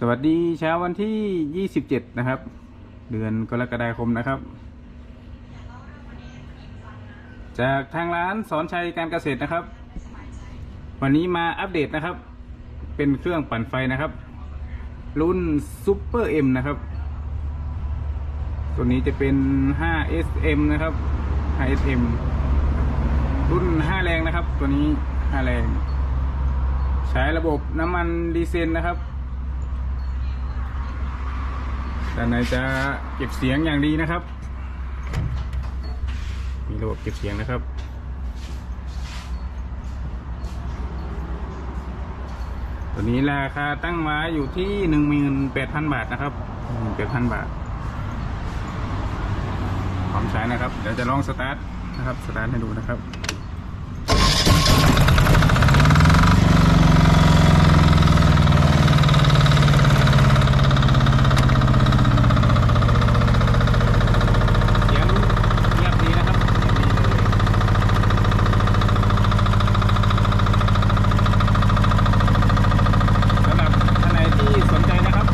สวัสดีเช้าวันที่ 27 นะครับ เดือนกรกฎาคมนะครับ จากทางร้านสอนชัยการเกษตรนะครับ วันนี้มาอัปเดตนะครับ เป็นเครื่องปั่นไฟนะครับ รุ่นซูเปอร์เอ็มนะครับ ตัวนี้จะเป็น 5SM นะครับ 5SM รุ่น 5 แรงนะครับ ตัวนี้ 5 แรง ใช้ระบบน้ำมันดีเซลนะครับ ด้านในจะเก็บเสียงอย่างดีนะครับ มีระบบเก็บเสียงนะครับตัวนี้ราคาตั้งไว้อยู่ที่หนึ่งหมื่นแปดพันบาทนะครับหนึ่งแปดพันบาทพร้อมใช้นะครับ เดี๋ยวจะลองสตาร์ทนะครับ สตาร์ทให้ดูนะครับ เสียงเงียบดีนะครับเงียบดีเลยสำหรับท่านไหนที่สนใจนะครับ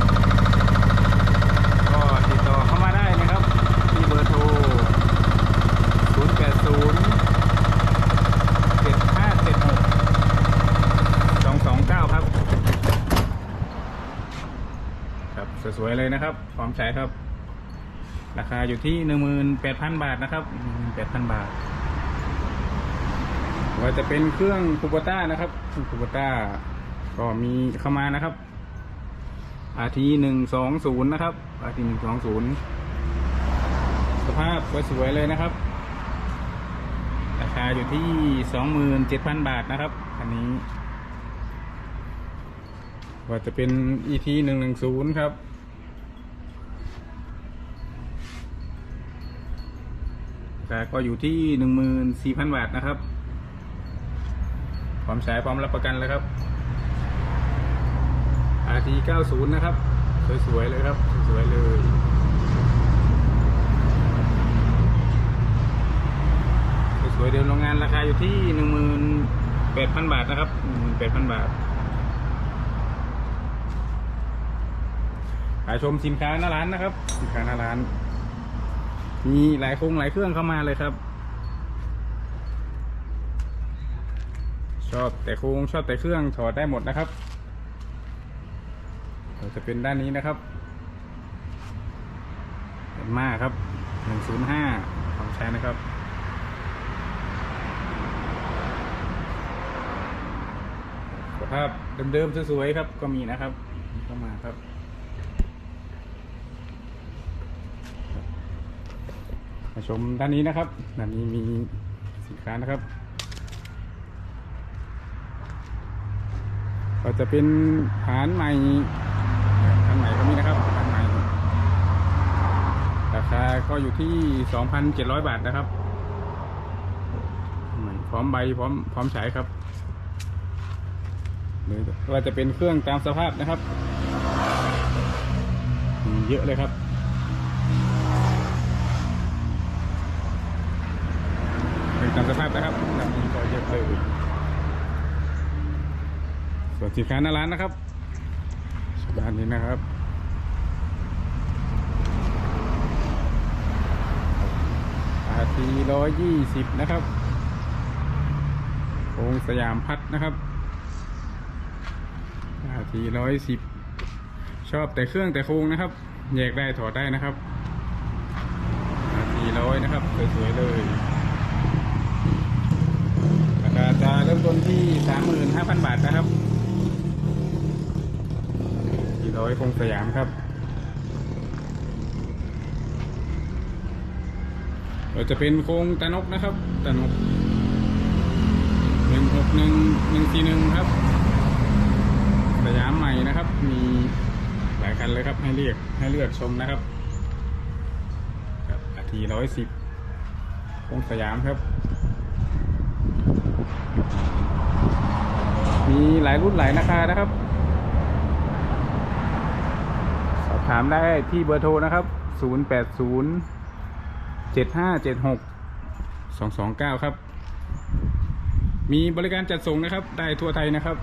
ก็ติดต่อเข้ามาได้นะครับ ที่เบอร์โทร 0 8 0 7 5 7 6 2 2 9ครับ ครับสวยๆเลยนะครับ พร้อมใช้ครับ ราคาอยู่ที่18,000บาทนะครับ18,000บาทว่าจะเป็นเครื่องคูโบต้านะครับเครื่องคูโบต้าก็มีเข้ามานะครับ RT หนึ่งสองศูนย์นะครับ RT หนึ่งสองศูนย์สภาพสวยๆเลยนะครับ คาอยู่ที่สองหมื่นเจ็ดพันบาทนะครับอันนี้ ว่าจะเป็น ET หนึ่งหนึ่งศูนย์ครับราคาก็อยู่ที่หนึ่งหมื่นสี่พันบาทนะครับ พร้อมใช้พร้อมรับประกันเลยครับ RT 90 นะครับ สวยๆเลยครับ สวยๆเลย สวยๆเดิมโรง งานราคาอยู่ที่18,000บาทนะครับ18,000บาทขายชมสินค้าหน้าร้านนะครับ สินค้าหน้าร้าน มีหลายโครงหลายเครื่องเข้ามาเลยครับ ชอบแต่โครงชอบแต่เครื่องถอดได้หมดนะครับเราจะเป็นด้านนี้นะครับเป็นมาครับหนึ่งศูนย์ห้าของใช้นะครับ ภาพเดิมๆสวยๆครับก็มีนะครับเข้ามาครับมาชมด้านนี้นะครับด้านนี้มีสินค้านะครับ ก็จะเป็นฐานใหม่ฐานใหม่ก็มีนะครับฐานใหม่ราคาก็อยู่ที่ 2,700 บาทนะครับพร้อมใบพร้อมพร้อมใช้ครับ หรือว่าจะเป็นเครื่องตามสภาพนะครับมีเยอะเลยครับเป็นตามสภาพนะครับแบบนี้ก็เยอะเลยส่วนสินค้าหน้าร้านนะครับด้านนี้นะครับอาทีร้อยยี่สิบนะครับโครงสยามพัดนะครับอา ทีร้อยสิบชอบแต่เครื่องแต่โครงนะครับ แยกได้ถอดได้นะครับอาทีร้อยนะครับสวยๆเลยราคาจะเริ่มต้นที่35,000บาทนะครับ400คงสยามครับ เราจะเป็นโครงตะนกนะครับตะนก161 141ครับ ยามใหม่นะครับ มีหลายคันเลยครับให้เลือกให้เลือกชมนะครับครับอาทีร้อยสิบโคงสยามครับ มีหลายรุ่นหลายราคานะครับ สอบถามได้ที่เบอร์โทรนะครับ 080 7576 229 ครับ มีบริการจัดส่งนะครับ ได้ทั่วไทยนะครับ